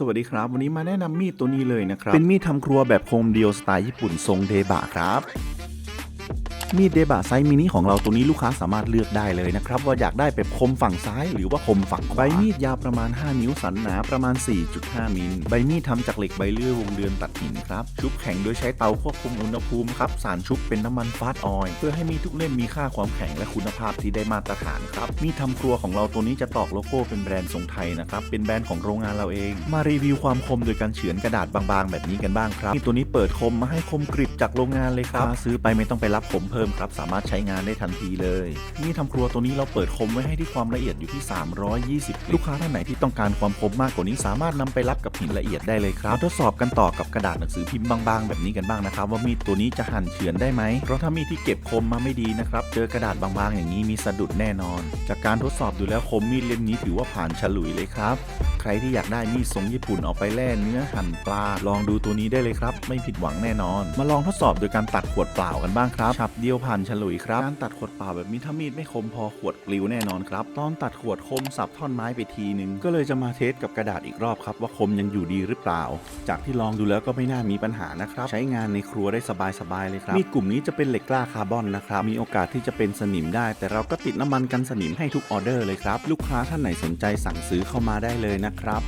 สวัสดีครับ วันนี้มาแนะนำมีดตัวนี้เลยนะครับ เป็นมีดทำครัวแบบโฮมเดียวสไตล์ญี่ปุ่นทรงเดบะครับ มีดเดบะไซส์มินิของเราตัวนี้ลูกค้าสามารถเลือกได้เลยนะครับ ว่าอยากได้แบบคมฝั่งซ้าย หรือว่าคมฝั่งขวาใบมีดยาวประมาณ 5 นิ้วสันหนาประมาณ 4.5 มิลใบมีดทำจากเหล็กใบเลื่อยวงเดือนตัดหินครับชุบแข็งโดยใช้เตาควบคุมอุณหภูมิครับสารชุบเป็นน้ำมันฟาดออยล์เพื่อให้มีดทุกเล่มมีค่าความแข็งและคุณภาพที่ได้มาตรฐานครับมีดทำครัวของเราตัวนี้จะตอกโลโก้เป็นแบรนด์ทรงไทยนะครับเป็นแบรนด์ของโรงงานเราเอง มารีวิวความคมโดยการเฉือนกระดาษบางๆ แบบนี้กันบ้างครับมีดตัวนี้เปิดคมมาให้คมกริบจากโรงงานเลยครับถ้าซื้อไปไม่ต้องไปรับผมเพิ่มครับสามารถใช้งานได้ทันทีเลยมีดทำครัวตัวนี้เราเปิดคมไว้ให้ที่ความละเอียดอยู่ที่ 320 ลูกค้าท่านไหนที่ต้องการความคมมากกว่านี้สามารถนำไปรับกับหินละเอียดได้เลยครับทดสอบกันต่อกับกระดาษหนังสือพิมพ์บางๆ แบบนี้กันบ้างนะครับว่ามีดตัวนี้จะหั่นเฉือนได้ไหมเพราะถ้ามีดที่เก็บคมมาไม่ดีนะครับเจอกระดาษบางๆ อย่างนี้มีสะดุดแน่นอน จากการทดสอบดูแล้วคมมีดเล่มนี้ถือว่าผ่านฉลุยเลยครับใครที่อยากได้มีดทรงญี่ปุ่นเอาไปแล่เนื้อหั่นปลา ลองดูตัวนี้ได้เลยครับ ไม่ผิดหวังแน่นอน มาลองทดสอบโดยการตัดขวดเปล่ากันบ้างครับฉับเดียวผ่านฉลุยครับ การตัดขวดเปล่าแบบนี้ถ้ามีดไม่คมพอขวดปลิวแน่นอนครับ ตอนตัดขวดคมสับท่อนไม้ไปทีนึง ก็เลยจะมาเทสกับกระดาษอีกรอบครับว่าคมยังอยู่ดีหรือเปล่า จากที่ลองดูแล้วก็ไม่น่ามีปัญหานะครับ ใช้งานในครัวได้สบายๆเลยครับ มีดกลุ่มนี้จะเป็นเหล็กกล้าคาร์บอนนะครับ มีโอกาสที่จะเป็นสนิมได้ แต่เราก็ติดน้ำมันกันสนิมให้ทุกออเดอร์เลยครับ ลูกค้าท่านไหนสนใจสั่งซื้อเข้ามาได้เลยนะครับ